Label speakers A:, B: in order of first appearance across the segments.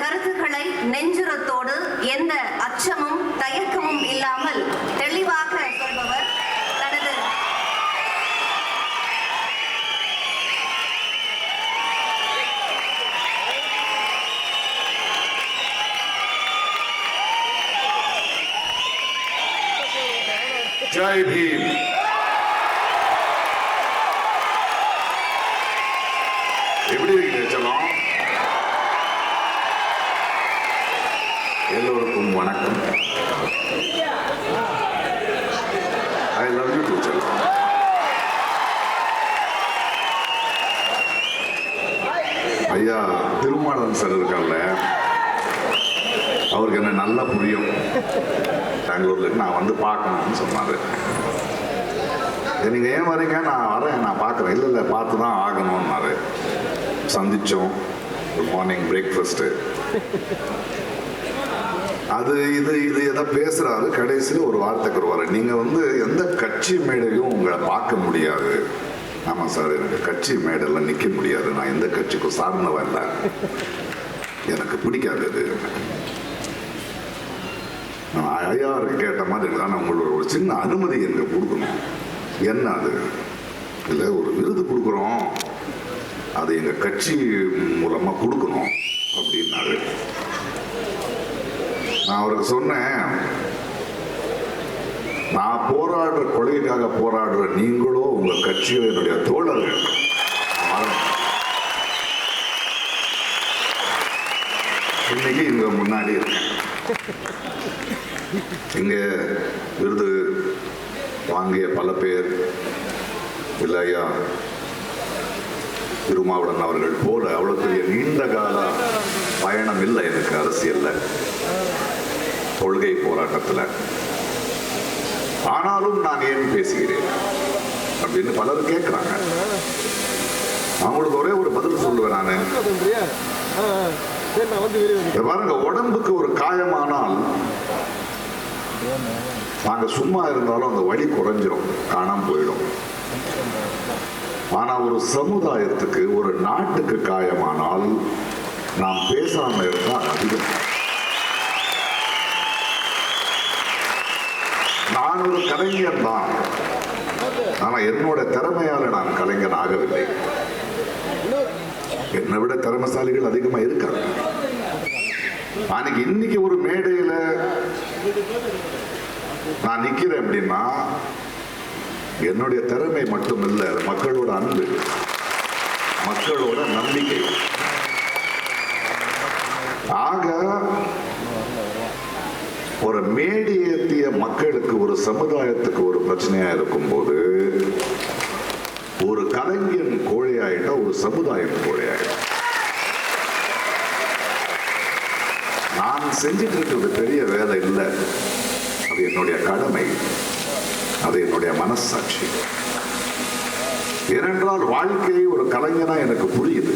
A: கருத்துக்களை நெஞ்சுரத்தோடு எந்த அச்சமும் தயக்கமும் இல்லாமல் தெளிவாக சொல்பவர் தனது
B: ஜெய் பீம். எல்லோருக்கும் வணக்கம். ஐ லவ் யூ டீச்சர் ஐயா திருமாவளவன் சார் இருக்கார்ல அவருக்கு என்ன நல்லா புரியும்? பெங்களூர்ல நான் வந்து பார்க்கணும்னு சொன்னாரு. நீங்க ஏன் வரீங்க? நான் வரேன் நான் பார்க்குறேன். இல்லை இல்லை பார்த்து தான் ஆகணும்னாரு. சந்திச்சோம். குட் மார்னிங் பிரேக்ஃபாஸ்ட்டு அது இது இது எதை பேசுறாரு கடைசியில் ஒரு வார்த்தைக்கு வருவார் நீங்க வந்து எந்த கட்சி மேடையும் உங்களை பார்க்க முடியாது. ஆமா சார் எனக்கு கட்சி மேடையில் நிற்க முடியாது. நான் எந்த கட்சிக்கும் சார்ந்தவன் இல்லை. எனக்கு பிடிக்காது அது. நான் ஐயாருக்கு கேட்ட மாதிரி தான் உங்களோட ஒரு சின்ன அனுமதி எனக்கு கொடுக்கணும்? என்ன அது? இல்லை ஒரு விருது கொடுக்குறோம். அது எங்கள் கட்சி மூலமாக கொடுக்கணும். அப்படின்னாரு. நான் அவருக்கு சொன்னேன் நான் போராடுற கொள்கைக்காக போராடுற நீங்களோ உங்க கட்சியோ என்னுடைய தோழர்கள். இன்னைக்கு இங்க முன்னாடி இருக்கேன். இங்க விருது வாங்கிய பல பேர் இல்லையா திருமாவுடன் அவர்கள் போல அவ்வளவு பெரிய நீண்ட கால பயணம் இல்லை எனக்கு அரசியல்ல. கொள்கை போராட்டத்தில் ஆனாலும் நான் ஏன் பேசுகிறேன்? அப்படின்னு பலர் கேட்குறாங்க அவங்களுக்கு ஒரே ஒரு பதில் சொல்லுவேன் நான். பாருங்க உடம்புக்கு ஒரு காயமானால் நாங்க சும்மா இருந்தாலும் அந்த வலி குறைஞ்சிரும் காணாம போயிடும். ஆனா ஒரு சமுதாயத்துக்கு ஒரு நாட்டுக்கு காயமானால் நாம் பேசாம இருந்தால் அதிகம். நான் ஒரு கலைஞர் தான். ஆனா என்னோட திறமையால நான் கலைஞன் ஆகவில்லை. என்னை விட திறமசாலிகள் அதிகமா இருக்காங்க. அன்னைக்கு இன்னைக்கு ஒரு மேடையில நான் நிக்கிறேன் அப்படின்னா என்னுடைய திறமை மட்டும் இல்ல மக்களோட அன்பு மக்களோட நம்பிக்கை. ஆக ஒரு மேடையை மக்களுக்கு ஒரு சமுதாயத்துக்கு ஒரு பிரச்சனையா இருக்கும்போது ஒரு கலைஞன் கோழையாயிட்டா ஒரு சமுதாயம் கோழையாயிடும். நான் செஞ்சுட்டு இருக்கிறது பெரிய வேலை இல்லை. அது என்னுடைய கடமை. அது என்னுடைய மனசாட்சி. ஏனென்றால் வாழ்க்கையை ஒரு கலைஞனா எனக்கு புரியுது.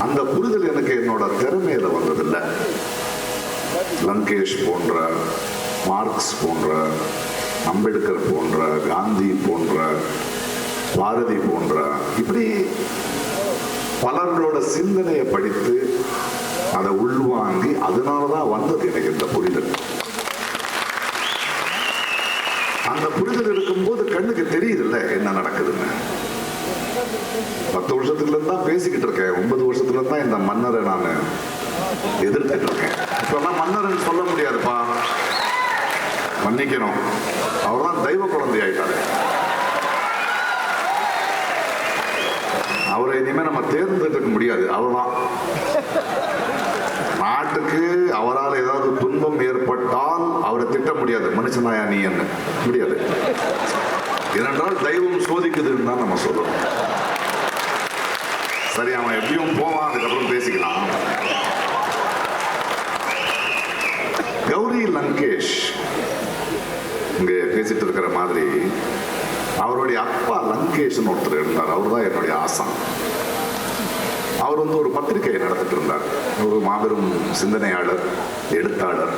B: அந்த புரிதல் எனக்கு என்னோட திறமையில வந்ததில்லை. லங்கேஷ் போன்ற மார்க்ஸ் போன்ற அம்பேத்கர் போன்ற காந்தி போன்ற பாரதி போன்ற இப்படி பலர்களோட சிந்தனையை படித்து அதை உள்வாங்கி அதனால தான் வந்தது எனக்கு இந்த புரிதல். அந்த புரிதல் இருக்கும்போது கண்ணுக்கு தெரியுதுல்ல என்ன நடக்குதுன்னு. பத்து வருஷத்துல இருந்து தான் பேசிக்கிட்டு இருக்கேன். ஒன்பது வருஷத்துல தான் இந்த மன்னரை நான் எதிர்த்துட்டு இருக்கேன். இப்பெல்லாம் மன்னர்னு சொல்ல முடியாதுப்பா. மன்னிக்கணும். அவர் தான் தெய்வ குழந்தை ஆயிட்டாரு அவரை இனிமே நம்ம தேர்ந்தெடுக்க முடியாது. அவர்தான். நாட்டுக்கு அவரால் ஏதாவது துன்பம் ஏற்பட்டால் அவரை திட்ட முடியாது. மனுஷனாயா நீ என்ன? முடியாது. ஏனென்றால் தெய்வம் சோதிக்குதுன்னு தான் நம்ம சொல்லணும். சரி அவன் எப்படியும் போவான் அதுக்கப்புறம் பேசிக்கலாம். கௌரி லங்கேஷ். இங்க மாதிரி அவருடைய அப்பா லங்கேஷ்னு ஒருத்தர் இருந்தார். அவர் தான் என்னுடைய ஆசான். அவர் வந்து ஒரு பத்திரிகையை நடத்திட்டு இருந்தார். ஒரு மாபெரும் சிந்தனையாளர் எழுத்தாளர்.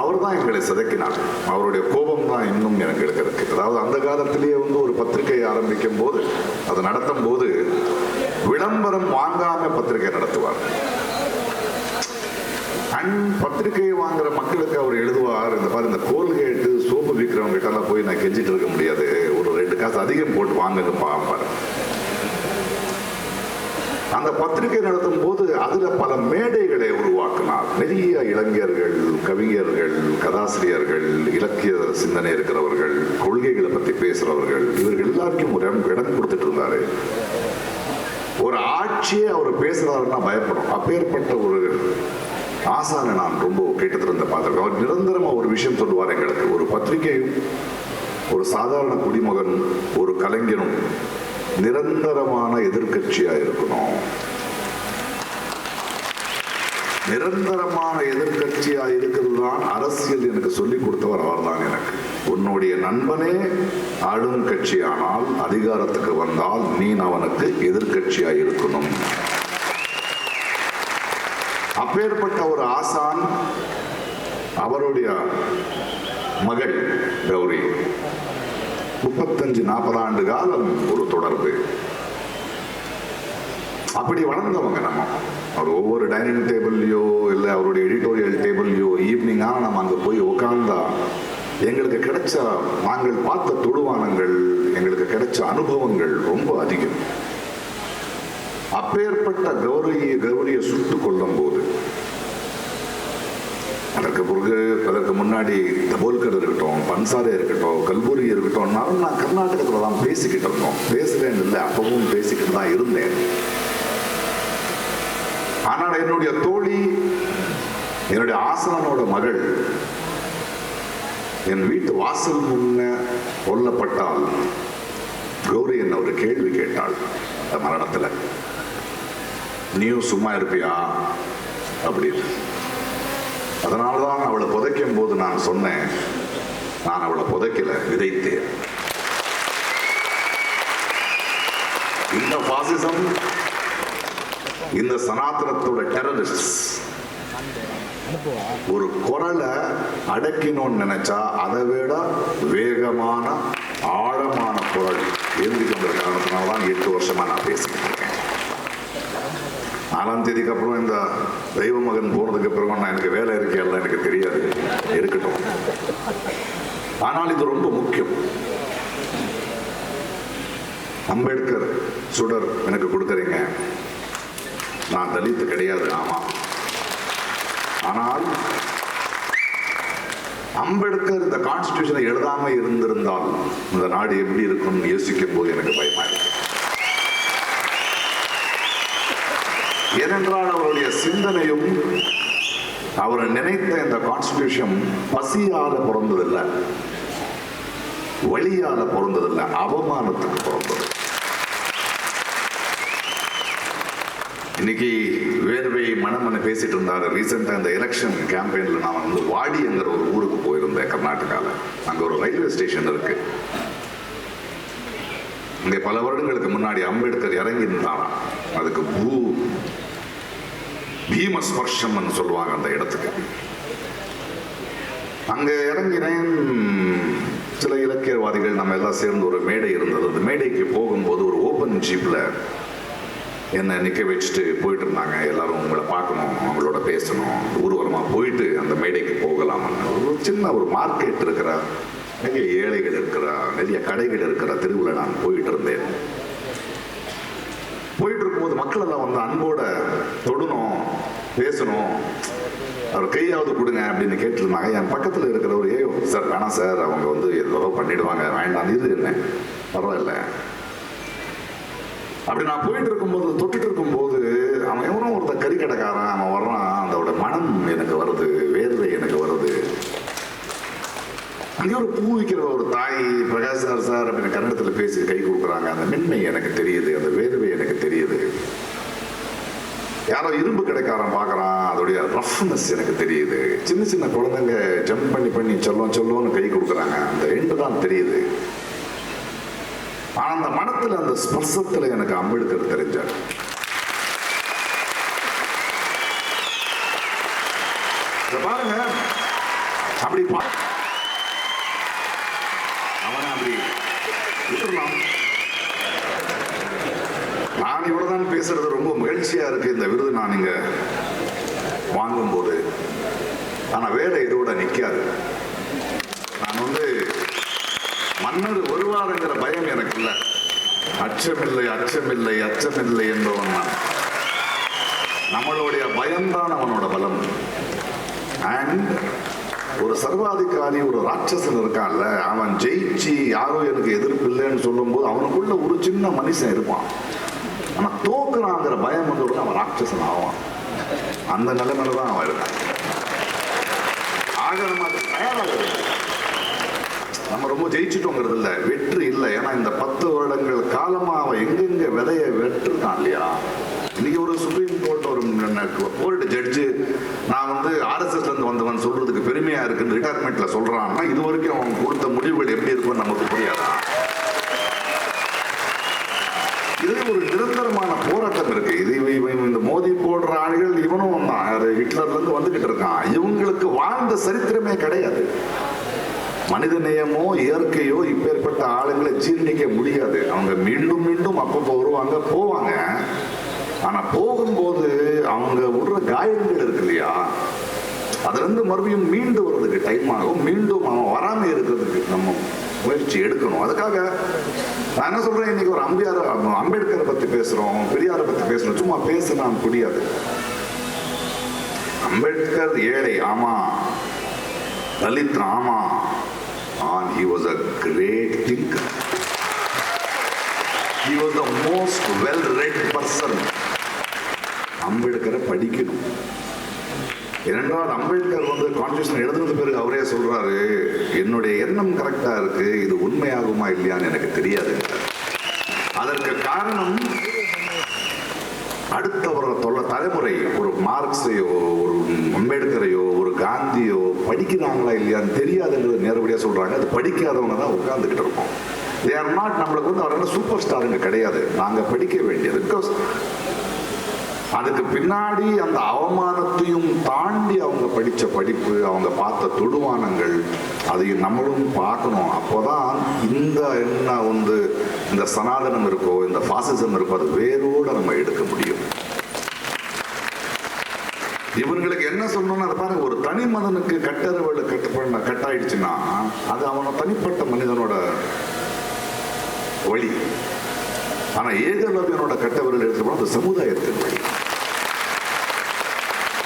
B: அவர் தான் எங்களை சிதைக்கினார். அவருடைய கோபம் தான் இன்னும் எங்களுக்கு இருக்கு அதாவது அந்த காலத்திலேயே வந்து ஒரு பத்திரிகையை ஆரம்பிக்கும் போது அது நடத்தும் போது விளம்பரம் வாங்காம பத்திரிகை நடத்துவார். கண் பத்திரிகையை வாங்குற மக்களுக்கு அவர் எழுதுவார். இந்த மாதிரி இந்த கோல்கேட்டு சோப்பு விற்கிறவங்க கிட்ட போய் நான் கெஞ்சிட்டு இருக்க முடியாது. ஒரு ரெண்டு காசு அதிகம் போட்டு வாங்குங்க பார்ப்பார் அந்த பத்திரிகை நடத்தும் போது அதுல பல மேடைகளை உருவாக்கினார். நிறைய இளைஞர்கள் கவிஞர்கள் கதாசிரியர்கள் இலக்கிய சிந்தனை இருக்கிறவர்கள் கொள்கைகளை பத்தி பேசுறவர்கள் இவர்கள் எல்லாருக்கும் ஒரு இடம் இடம் கொடுத்துட்டு இருந்தாரு. ஒரு ஆட்சியே அவர் பேசுறாருன்னா பயப்படும். அப்பேற்பட்ட ஒரு ஆசானை நான் ரொம்ப கேட்டத்திலிருந்து பார்த்துருக்கேன். அவர் நிரந்தரமா ஒரு விஷயம் சொல்லுவார் எங்களுக்கு. ஒரு பத்திரிகையும் ஒரு சாதாரண குடிமகன் ஒரு கலைஞனும் நிரந்தரமான எதிர்கட்சியாக இருக்கணும். நிரந்தரமான எதிர்க்கட்சியா இருக்கிறது தான் அரசியல் எனக்கு சொல்லிக் கொடுத்தவர் அவர்தான் எனக்கு. உன்னுடைய நண்பனே ஆளும் கட்சியானால் அதிகாரத்துக்கு வந்தால் நீ அவனுக்கு எதிர்க்கட்சியா இருக்கணும். அப்பேற்பட்ட ஒரு ஆசான் அவருடைய மகள் கௌரி. முப்பத்தஞ்சு நாற்பது ஆண்டு காலம் ஒரு தொடர்பு. அப்படி வளர்ந்தவங்க நம்ம. அவர் ஒவ்வொரு டைனிங் டேபிள்லையோ இல்லை அவருடைய எடிட்டோரியல் டேபிள்லையோ ஈவினிங் நம்ம அங்கே போய் உட்கார்ந்தா எங்களுக்கு கிடைச்ச நாங்கள் பார்த்த தொடுவானங்கள் எங்களுக்கு கிடைச்ச அனுபவங்கள் ரொம்ப அதிகம். அப்பேற்பட்ட கௌரியை கௌரியை சுட்டு கொள்ளும் போது அதற்கு பிறகு அதற்கு முன்னாடி தபோல்கர் இருக்கட்டும் பன்சாரே இருக்கட்டும் கல்புரி இருக்கட்டும்னாலும் நான் கர்நாடகத்தில் தான் பேசிக்கிட்டு இருந்தோம். பேசுறேன் இல்லை அப்பவும் பேசிக்கிட்டு தான் இருந்தேன். ஆனால் என்னுடைய தோழி என்னுடைய ஆசனனோட மகள் என் வீட்டு வாசல் முன்ன கொல்லப்பட்டால் கௌரி என்ன ஒரு கேள்வி கேட்டாள் அந்த மரணத்தில்? நீயும் சும்மா இருப்பியா? அப்படின்னு. அதனால்தான் அவளை புதைக்கும் போது நான் சொன்னேன் நான் அவளை புதைக்கல விதைத்தேன். இந்த பாசிசம் இந்த சனாதனத்தோட டெரரிஸ்ட் ஒரு குரலை அடக்கினோன்னு நினைச்சா அதை விட வேகமான ஆழமான குரல் எழுதி கொண்ட காரணத்தினால தான் எட்டு வருஷமா நான் பேசிக்கிட்டு நாலாம் தேதிக்கு அப்புறம் இந்த தெய்வ மகன் போனதுக்கு பிறகு நான் எனக்கு வேலை இருக்கேன் எனக்கு தெரியாது. இருக்கட்டும். ஆனால் இது ரொம்ப முக்கியம். அம்பேத்கர் சுடர் எனக்கு கொடுக்குறீங்க. நான் தலித்து கிடையாது ஆமா. ஆனால் அம்பேத்கர் இந்த கான்ஸ்டியூஷனை எழுதாம இருந்திருந்தால் இந்த நாடு எப்படி இருக்கும்னு யோசிக்கும் போது எனக்கு பயமா ஏனென்றால் அவருடைய சிந்தனையும் அவர் நினைத்த இந்த கான்ஸ்டியூஷன் பசியால பிறந்ததில்லை. வழியால பிறந்ததில்லை. அவமானத்துக்கு பிறந்தது. இன்னைக்கு வேர்வை மனமனை பேசிட்டு இருந்தாரு. ரீசெண்டா இந்த எலெக்ஷன் கேம்பெயின்ல நான் வந்து வாடிங்கிற ஒரு ஊருக்கு போயிருந்தேன் கர்நாடகாவில் அங்க ஒரு ரயில்வே ஸ்டேஷன் இருக்கு. இங்கே பல வருடங்களுக்கு முன்னாடி அம்பேத்கர் இறங்கி இருந்தாராம் அதுக்கு பூ பீமஸ்பர்ஷம்னு சொல்லுவாங்க அந்த இடத்துக்கு. அங்க இறங்கினேன். சில இலக்கியவாதிகள் நம்ம எல்லாம் சேர்ந்து ஒரு மேடை இருந்தது. அந்த மேடைக்கு போகும்போது ஒரு ஓப்பன் ஜீப்ல என்னை நிற்க வச்சுட்டு போயிட்டு இருந்தாங்க. எல்லாரும் உங்களை பார்க்கணும் அவங்களோட பேசணும். ஊர்வலமாக போயிட்டு அந்த மேடைக்கு போகலாம்னு ஒரு சின்ன ஒரு மார்க்கெட் இருக்கிற நிறைய ஏழைகள் இருக்கிற நிறைய கடைகள் இருக்கிற தெருவில் நான் போயிட்டு இருந்தேன். மக்கள் எல்லாம் வந்து அன்போட தொடணும் பேசணும் அவர் கையாவது கொடுங்க அப்படின்னு கேட்டிருந்தாங்க. என் பக்கத்தில் இருக்கிற ஒரு ஏயோ சார் வேணாம் சார் அவங்க வந்து ஏதோ பண்ணிடுவாங்க. வேண்டாம் இது என்ன? பரவாயில்ல. அப்படி நான் போயிட்டு இருக்கும்போது தொட்டுட்டு இருக்கும்போது அவன் எவனும் ஒருத்தன் கறி கடைக்காரன். அவன் வர்றான். அதோட மனம் எனக்கு வருது. வேர்வை எனக்கு வருது. அங்கே ஒரு பூ விற்கிற ஒரு தாய் பிரகாஷ் சார் சார் அப்படின்னு கன்னடத்தில் பேசி கை கொடுக்குறாங்க. அந்த மென்மை எனக்கு தெரியுது. அந்த வேர்வை எனக்கு தெரியுது. யாரோ இரும்பு கிடைக்காரன் பார்க்குறான். அதோடைய ரஃப்னஸ் எனக்கு தெரியுது. சின்ன சின்ன குழந்தைங்க ஜம்ப் பண்ணி பண்ணி சொல்லும் சொல்லுவோம்னு கை கொடுக்குறாங்க. அந்த ரெண்டு தான் தெரியுது. ஆனா அந்த மனத்துல அந்த ஸ்பர்சத்துல எனக்கு அம்பேத்கர் தெரிஞ்சார். பாருங்க. அப்படி பா அவனை அப்படி விட்டுறலாம் நான் பேசுறது ரொம்ப மகிழ்ச்சியா இருக்கு. இந்த விருது நான் இங்க வாங்கும்போது. ஆனா வேலை இதோட நிக்காது. நான் வந்து மன்னர் வருவாருங்கிற பயம் எனக்கு இல்லை. அச்சமில்லை அச்சமில்லை அச்சமில்லை என்பவன் நான். நம்மளுடைய பயம்தான் அவனோட பலம். அண்ட் ஒரு சர்வாதிகாரி ஒரு ராட்சசன் இருக்கான்ல அவன் ஜெயிச்சு யாரும் எனக்கு எதிர்ப்பு இல்லைன்னு சொல்லும்போது அவனுக்குள்ள ஒரு சின்ன மனுஷன் இருப்பான். ஆனால் தோக்குறாங்கிற பயம் வந்து அவன் ராட்சசன் ஆவான். அந்த நிலைமையில தான் அவன் இருக்கான். ஆக நம்ம தயாராக நம்ம ரொம்ப ஜெயிச்சுட்டோங்கிறது இல்லை வெற்றி இல்லை. ஏன்னா இந்த பத்து வருடங்கள் காலமாக அவன் எங்கெங்க விதைய வெற்றிருக்கான் இல்லையா? இன்னைக்கு ஒரு சுப்ரீம் கோர்ட் ஒரு கோர்ட் ஜட்ஜு நான் வந்து ஆர்எஸ்எஸ்லேருந்து வந்தவன் சொல்றதுக்கு பெருமையாக இருக்குன்னு ரிட்டையர்மெண்ட்ல சொல்கிறான்னா இது வரைக்கும் அவன் கொடுத்த முடிவுகள் எப்படி இருக்கும்னு நமக்கு புரியாதான் இது ஒரு நிரந்தரமான போராட்டம் இருக்கு. இது இந்த மோதி போடுற ஆண்கள் இவனும் தான். ஹிட்லர்ல இருந்து வந்துகிட்டு இருக்கான் இவங்களுக்கு வாழ்ந்த சரித்திரமே கிடையாது. மனித நேயமோ இயற்கையோ இப்பேற்பட்ட ஆளுங்களை ஜீர்ணிக்க முடியாது. அவங்க மீண்டும் மீண்டும் அப்பப்போ வருவாங்க போவாங்க. ஆனா போகும்போது அவங்க விடுற காயங்கள் இருக்கு இல்லையா? அதுல இருந்து மறுபடியும் மீண்டு வர்றதுக்கு டைம் ஆகும். மீண்டும் அவன் வராம இருக்கிறதுக்கு நம்ம முயற்சி எடுக்கணும். அதுக்காக நான் என்ன சொல்றேன்? இன்னைக்கு ஒரு அம்பியார் அம்பேத்கரை பத்தி பேசுறோம் பெரியாரை பத்தி பேசுறோம். சும்மா பேசினா முடியாது அம்பேத்கர் ஏழை ஆமா. தலித் ஆமா. And he was a great thinker. He was the most well read person அம்பேத்கரை படிக்கணும். ஏனென்றால் அம்பேத்கர் வந்து கான்ஸ்டியூஷன் எழுதுனது பிறகு அவரே சொல்றாரு என்னுடைய எண்ணம் கரெக்டா இருக்கு இது உண்மையாகுமா இல்லையான்னு எனக்கு தெரியாது. அதற்கு காரணம் அடுத்த ஒரு தொல்ல தலைமுறை ஒரு மார்க்ஸையோ ஒரு அம்பேத்கரையோ ஒரு காந்தியோ படிக்கிறாங்களா இல்லையான்னு தெரியாதுங்கிறது நேரடியாக சொல்றாங்க. அது படிக்காதவங்க தான் உட்காந்துக்கிட்டு இருக்கோம். தேர் நாட் நம்மளுக்கு வந்து அவர் சூப்பர் ஸ்டாருங்க கிடையாது. நாங்கள் படிக்க வேண்டியது. பிகாஸ் அதுக்கு பின்னாடி அந்த அவமானத்தையும் தாண்டி அவங்க படித்த படிப்பு அவங்க பார்த்த தொடுவானங்கள் அதை நம்மளும் பார்க்கணும். அப்போதான் இந்த என்ன வந்து இந்த சனாதனம் இருக்கோ இந்த பாசிசம் இருக்கோ அது வேரோடு நம்ம எடுக்க முடியும். இவங்களுக்கு என்ன சொல்லணும்னு அதை பாருங்க. ஒரு தனி மதனுக்கு கட்டறவள் கட்டு பண்ண கட்டாயிடுச்சுன்னா அது அவனை தனிப்பட்ட மனிதனோட வழி ஆனா ஏகலவியனோட கட்டவர்கள் எடுத்து போனா அது சமுதாயத்தின் வழி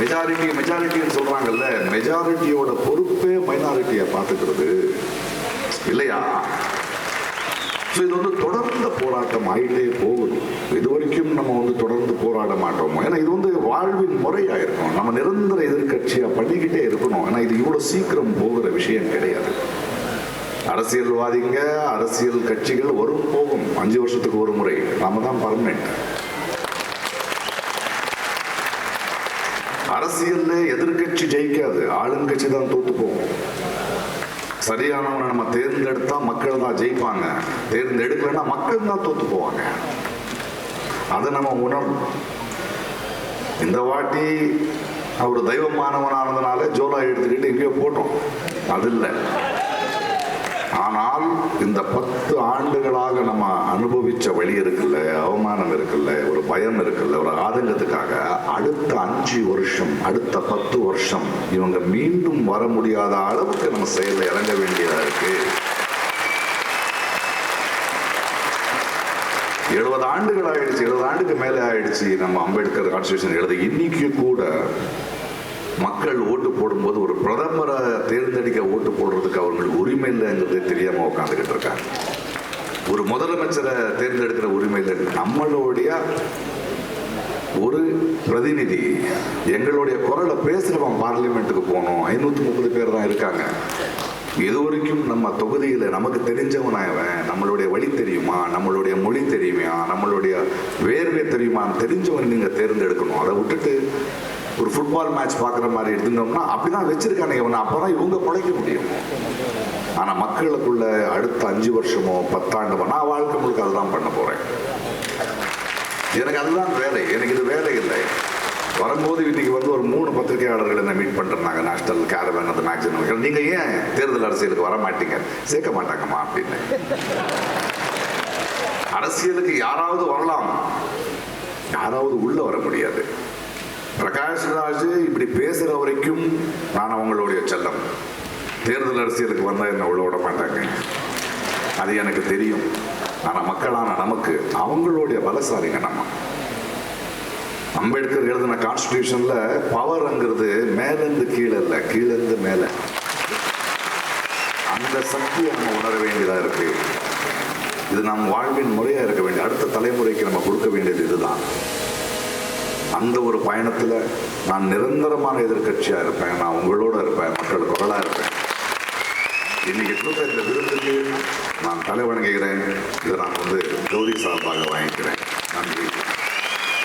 B: மெஜாரிட்டி மெஜாரிட்டின்னு சொல்றாங்கல்ல மெஜாரிட்டியோட பொறுப்பே மைனாரிட்டியை பார்த்துக்கிறது. இல்லையா? ஸோ இது வந்து தொடர்ந்த போராட்டம் ஆயிட்டே போகுது. இது வரைக்கும் நம்ம வந்து தொடர்ந்து போராட மாட்டோம்? ஏன்னா இது வந்து வாழ்வின் முறையாக இருக்கும் நம்ம நிரந்தர எதிர்கட்சியாக பண்ணிக்கிட்டே இருக்கணும். ஏன்னா இது இவ்வளோ சீக்கிரம் போகிற விஷயம் கிடையாது. அரசியல்வாதிங்க அரசியல் கட்சிகள் வரும் போகும். அஞ்சு வருஷத்துக்கு ஒரு முறை. நாம தான் பர்மனெண்ட் அரசியல்ல எதிர்கட்சி ஜெயிக்காது. ஆளுங்கட்சி தான் தோத்து போகும் சரியானவனை நம்ம தேர்ந்தெடுத்தா மக்கள் தான் ஜெயிப்பாங்க. தேர்ந்தெடுக்கலைன்னா மக்கள் தான் தோத்து போவாங்க அதை நம்ம உணரணும் இந்த வாட்டி அவர் தெய்வமானவனானதுனால ஜோலா எடுத்துக்கிட்டு எங்கேயோ போட்டோம். அது இல்லை. இந்த பத்து ஆண்டுகளாக நம்ம அனுபவிச்ச வழி இருக்குல்ல அவமானம் இருக்குல்ல ஒரு பயம் இருக்குல்ல ஒரு ஆதங்கத்துக்காக அடுத்த அஞ்சு வருஷம் அடுத்த பத்து வருஷம் இவங்க மீண்டும் வர முடியாத அளவுக்கு நம்ம செயலில் இறங்க வேண்டியதா இருக்கு. எழுபது ஆண்டுகள் ஆயிடுச்சு எழுபது ஆண்டுக்கு மேலே ஆயிடுச்சு நம்ம அம்பேத்கர் கான்ஸ்டியூஷன் எழுத. இன்னைக்கு கூட மக்கள் ஓட்டு போடும்போது ஒரு பிரதமரை தேர்ந்தெடுக்க ஓட்டு போடுறதுக்கு அவர்களுக்கு உரிமை இல்லைங்கிறதே தெரியாம உட்காந்துக்கிட்டு இருக்காங்க. ஒரு முதலமைச்சரை தேர்ந்தெடுக்கிற உரிமை இல்லை. நம்மளுடைய ஒரு பிரதிநிதி எங்களுடைய குரலை பேசுகிறவன் பார்லிமெண்ட்டுக்கு போனோம் ஐநூற்றி முப்பது பேர் தான் இருக்காங்க. இது வரைக்கும் நம்ம தொகுதியில் நமக்கு தெரிஞ்சவனா நம்மளுடைய வழி தெரியுமா? நம்மளுடைய மொழி தெரியுமா நம்மளுடைய வேர்வை தெரியுமான்னு தெரிஞ்சவன் நீங்கள் தேர்ந்தெடுக்கணும். அதை விட்டுட்டு ஒரு ஃபுட்பால் மேட்ச் பார்க்குற மாதிரி எடுத்துட்டோம்னா அப்படிதான் வச்சிருக்காங்க இவனை. அப்பதான் இவங்க பிழைக்க முடியும். ஆனால் மக்களுக்குள்ள அடுத்த அஞ்சு வருஷமோ பத்தாண்டுமோ நான் வாழ்க்கை முழுக்க அதுதான் பண்ண போகிறேன் எனக்கு அதுதான் வேலை. எனக்கு இது வேலை இல்லை. வரும்போது இன்னைக்கு வந்து ஒரு மூணு பத்திரிகையாளர்கள் என்ன மீட் பண்ணுறாங்க நேஷனல் கேரவன் அந்த மேக்சிமம் நீங்கள் ஏன் தேர்தல் அரசியலுக்கு வர மாட்டீங்க? சேர்க்க மாட்டாங்கம்மா அப்படின்னு. அரசியலுக்கு யாராவது வரலாம். யாராவது உள்ள வர முடியாது. பிரகாஷ் ராஜ் இப்படி பேசுகிற வரைக்கும் நான் அவங்களுடைய செல்லம். தேர்தல் அரசியலுக்கு வந்தால் என்னை உள்ள விட மாட்டாங்க. அது எனக்கு தெரியும். ஆனால் மக்களான நமக்கு அவங்களுடைய பலசாலிங்க நம்ம. அம்பேத்கர் எழுதின கான்ஸ்டியூஷன்ல பவர்ங்கிறது மேலேருந்து கீழே இல்லை கீழேருந்து மேலே. அந்த சக்தியை நம்ம உணர வேண்டியதாக இருக்கு. இது நம் வாழ்வின் முறையாக இருக்க வேண்டிய அடுத்த தலைமுறைக்கு நம்ம கொடுக்க வேண்டியது இதுதான். அந்த ஒரு பயணத்தில் நான் நிரந்தரமான எதிர்கட்சியாக இருப்பேன் நான் உங்களோட இருப்பேன் மக்கள் குரலாக இருப்பேன். இன்னைக்கு கொடுத்த இந்த விருதுக்கு நான் தலை வணங்குகிறேன். இதை நான் வந்து கௌரி சார்பாக வாங்கிக்கிறேன். நன்றி.